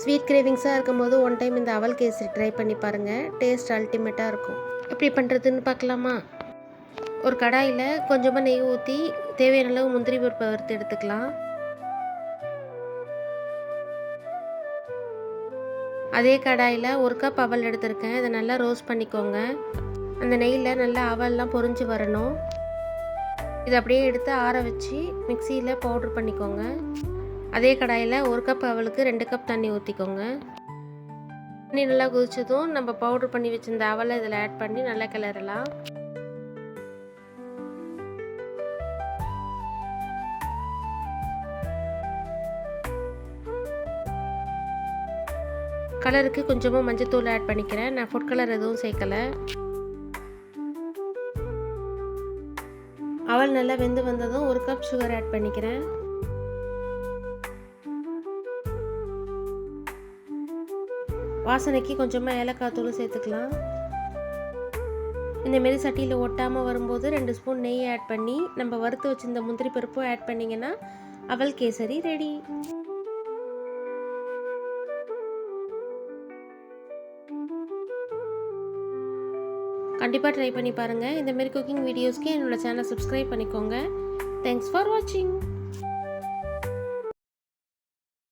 Sweet கிரேவிங்ஸாக இருக்கும்போது one time இந்த அவல் கேசரி ட்ரை பண்ணி பாருங்கள் டேஸ்ட் அல்டிமேட்டாக இருக்கும். எப்படி பண்ணுறதுன்னு பார்க்கலாமா? ஒரு கடாயில் கொஞ்சமாக நெய் ஊற்றி தேவையான அளவு முந்திரி பருப்பை வறுத்து எடுத்துக்கலாம். அதே கடாயில் ஒரு கப் அவல் எடுத்திருக்கேன். இதை நல்லா ரோஸ்ட் பண்ணிக்கோங்க. அந்த நெய்யில் நல்லா அவல்லாம் பொரிஞ்சு வரணும். இதை அப்படியே எடுத்து ஆற வச்சு மிக்சியில் பவுட்ரு பண்ணிக்கோங்க. அதே கடாயில் ஒரு கப் அவலுக்கு ரெண்டு கப் தண்ணி ஊற்றிக்கோங்க தண்ணி நல்லா கொதிச்சதும் நம்ம பவுடர் பண்ணி வச்சிருந்த அவலை இதில் ஆட் பண்ணி நல்லா கிளறலாம். கலருக்கு கொஞ்சமாக மஞ்சத்தூள் ஆட் பண்ணிக்கிறேன். நான் ஃபுட் கலர் எதுவும் சேர்க்கலை. அவள் நல்லா வெந்து வந்ததும் ஒரு கப் சுகர் ஆட் பண்ணிக்கிறேன். வாசனைக்கு கொஞ்சமாக ஏலக்காய் தூள் சேர்த்துக்கலாம். இந்தமாரி சட்டியில் ஒட்டாமல் வரும்போது ரெண்டு ஸ்பூன் நெய் ஆட் பண்ணி நம்ம வறுத்து வச்சுருந்த முந்திரி பருப்பும் ஆட் பண்ணிங்கன்னா அவல் கேசரி ரெடி கண்டிப்பாக ட்ரை பண்ணி பாருங்கள் இந்தமாரி குக்கிங் வீடியோஸ்க்கு என்னோடய சேனல் சப்ஸ்கிரைப் பண்ணிக்கோங்க. தேங்க்ஸ் ஃபார் வாட்சிங்